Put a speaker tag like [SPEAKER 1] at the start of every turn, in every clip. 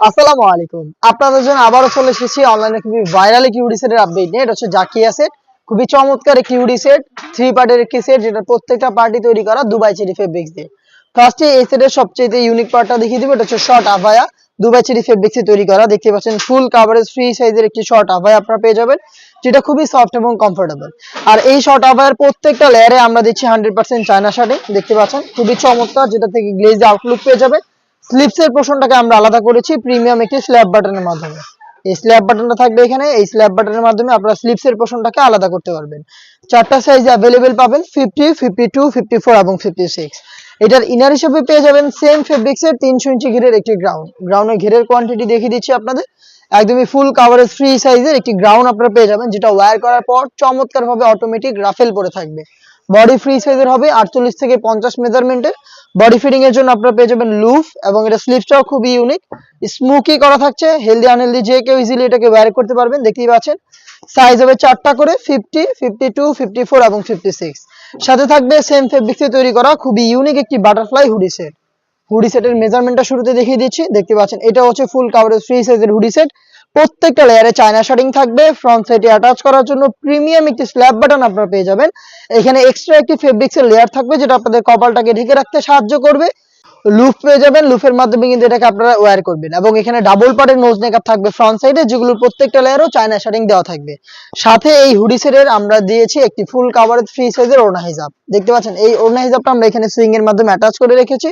[SPEAKER 1] আসসালামু আলাইকুম। আপনাদের জন্য আবারও চলে এসেছি অনলাইনে খুবই ভাইরাল একটি হুডি সেটের আপডেট নিয়ে। এটা হচ্ছে জাকিয়া সেট খুবই চমৎকার একটি হুডি সেট থ্রি পার্টের একটি সেট যেটা প্রত্যেকটা পার্টি তৈরি করা দুবাই চেরি ফেব্রিক্স দিয়ে। ফার্স্টে এই সেটের সবচেয়ে ইউনিক পার্টটা দেখিয়ে দিব, এটা হচ্ছে শর্ট আভায়া দুবাই চেরি ফেব্রিক্সে তৈরি করা। দেখতে পাচ্ছেন ফুল কাভারেজ ফ্রি সাইজের একটি শর্ট আভায়া আপনারা পেয়ে যাবেন, যেটা খুবই সফট এবং কমফোর্টেবল আর এই শর্ট আভায়ার প্রত্যেকটা লেয়ারে আমরা দিচ্ছি হান্ড্রেড পার্সেন্ট চায়না শার্টিং দেখতে পাচ্ছেন, খুবই চমৎকার, যেটা থেকে গ্লেজ আউটলুক পেয়ে যাবে স্লিপসের পোর্শনটাকে আমরা আলাদা করেছি প্রিমিয়াম একটি স্ল্যাব বাটনের মাধ্যমে। এই স্ল্যাব বাটনটা থাকবে এখানে, এই স্ল্যাব বাটনের মাধ্যমে আপনারা স্লিপসের পোর্শনটাকে আলাদা করতে পারবেন। চারটা সাইজ অ্যাভেলেবেল পাবেন fifty fifty two fifty four এবং ফিফটি সিক্স এটার ইনার হিসেবে পেয়ে যাবেন সেম ফেব্রিক্সের তিনশো ইঞ্চি ঘিরের একটি গ্রাউন্ড গ্রাউন্ডের ঘেরের কোয়ান্টিটি দেখিয়ে দিচ্ছি আপনাদের। একদমই ফুল কাভারেজ ফ্রি সাইজের একটি গ্রাউন্ড আপনারা পেয়ে যাবেন, যেটা ওয়্যার করার পর চমৎকার ভাবে অটোমেটিক রাফেল পরে থাকবে। বডি ফ্রি সাইজের হবে, আটচল্লিশ থেকে পঞ্চাশ মেজারমেন্টের বডি ফিটিং এর জন্য আপনারা পেয়ে যাবেন লুফ এবং এটা স্লিপসটাও খুবই ইউনিক স্মুকি করা থাকছে হেলদি আনহেলদি যে কেউ ইজিলি এটাকে ওয়্যার করতে পারবেন, দেখতেই পাচ্ছেন। সাইজ হবে চারটা করে fifty fifty two fifty four এবং ফিফটি সিক্স সাথে থাকবে সেম ফেব্রিক্সে তৈরি করা, খুবই ইউনিক একটি বাটারফ্লাই হুডি সেট হুডি সেটের মেজারমেন্টটা শুরুতে দেখিয়ে দিচ্ছি, দেখতে পাচ্ছেন এটা হচ্ছে ফুল কাভারেজ ফ্রি সাইজের হুডি সেট প্রত্যেকটা লেয়ারে চায়না শার্টিং থাকবে। ফ্রন্ট সাইডে অ্যাটাচ করার জন্য প্রিমিয়াম একটি স্ল্যাব বাটন আপনারা পেয়ে যাবেন। এখানে এক্সট্রা একটি ফেব্রিক্স এর লেয়ার থাকবে যেটা আপনাদের কপালটাকে ঢেকে রাখতে সাহায্য করবে। লুফ পেয়ে যাবেন। লুফের মাধ্যমে কিন্তু এটাকে আপনারা ওয়্যার করবেন। এবং এখানে ডাবল পার্টের নোজ নেকআপ থাকবে ফ্রন্ট সাইডে যেগুলোর প্রত্যেকটা লেয়ারও চায়না শার্টিং দেওয়া থাকবে। সাথে এই হুডি সেটের আমরা দিয়েছি একটি ফুল কাভারেজ ফ্রি সাইজের ওড়না হিজাব। দেখতে পাচ্ছেন? এই ওড়না হিজাবটা আমরা এখানে সুইং এর মাধ্যমে অ্যাটাচ করে রেখেছি।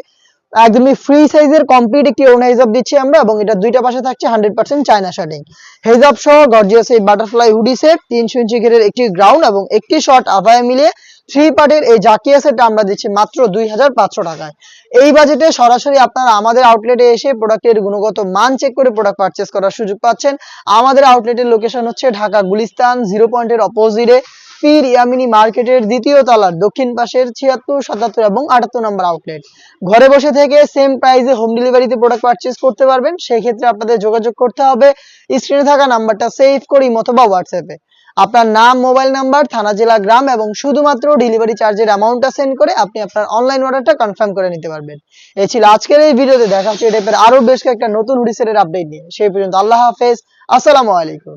[SPEAKER 1] একদমই ফ্রি সাইজের কমপ্লিট একটি ওড়না হিজাব দিচ্ছি আমরা এবং এটা দুইটা পাশে থাকছে হান্ড্রেড পার্সেন্ট চায়না শার্টিং হেজাব সহ গর্জিয়াস এই বাটারফ্লাই হুডি সেট তিনশো ইঞ্চি ঘেরের একটি গ্রাউন্ড এবং একটি শর্ট আভায় মিলিয়ে থ্রি পার্টের এই জাকিয়া সেটটা আমরা দিচ্ছি মাত্র দুই হাজার পাঁচশো টাকায়। এই বাজেটে সরাসরি আপনারা আমাদের আউটলেটে এসে প্রোডাক্টের গুণগত মান চেক করে প্রোডাক্ট পারচেস করার সুযোগ পাচ্ছেন। আমাদের আউটলেটের লোকেশন হচ্ছে ঢাকা গুলিস্তান জিরো পয়েন্টের অপোজিটে পীর ইয়ামিনী মার্কেটের দ্বিতীয় তলার দক্ষিণ পাশের ছিয়াত্তর, সাতাত্তর এবং আটাত্তর নম্বর আউটলেট ঘরে বসে থেকে সেম প্রাইসে হোম ডেলিভারিতে প্রোডাক্ট পারচেস করতে পারবেন। সেই ক্ষেত্রে আপনাদের যোগাযোগ করতে হবে। স্ক্রিনে থাকা নাম্বারটা সেভ করি অথবা হোয়াটসঅ্যাপে আপনার নাম মোবাইল নাম্বার থানা, জেলা, গ্রাম এবং শুধুমাত্র ডেলিভারি চার্জের অ্যামাউন্টটা সেন্ড করে আপনি আপনার অনলাইন অর্ডারটা কনফার্ম করে নিতে পারবেন। এই ছিল আজকের এই ভিডিওতে। দেখা হচ্ছে এই টাইপের আরও বেশ কয়েকটা নতুন হুডিসের আপডেট নিয়ে। সেই পর্যন্ত আল্লাহ হাফেজ। আসসালামু আলাইকুম।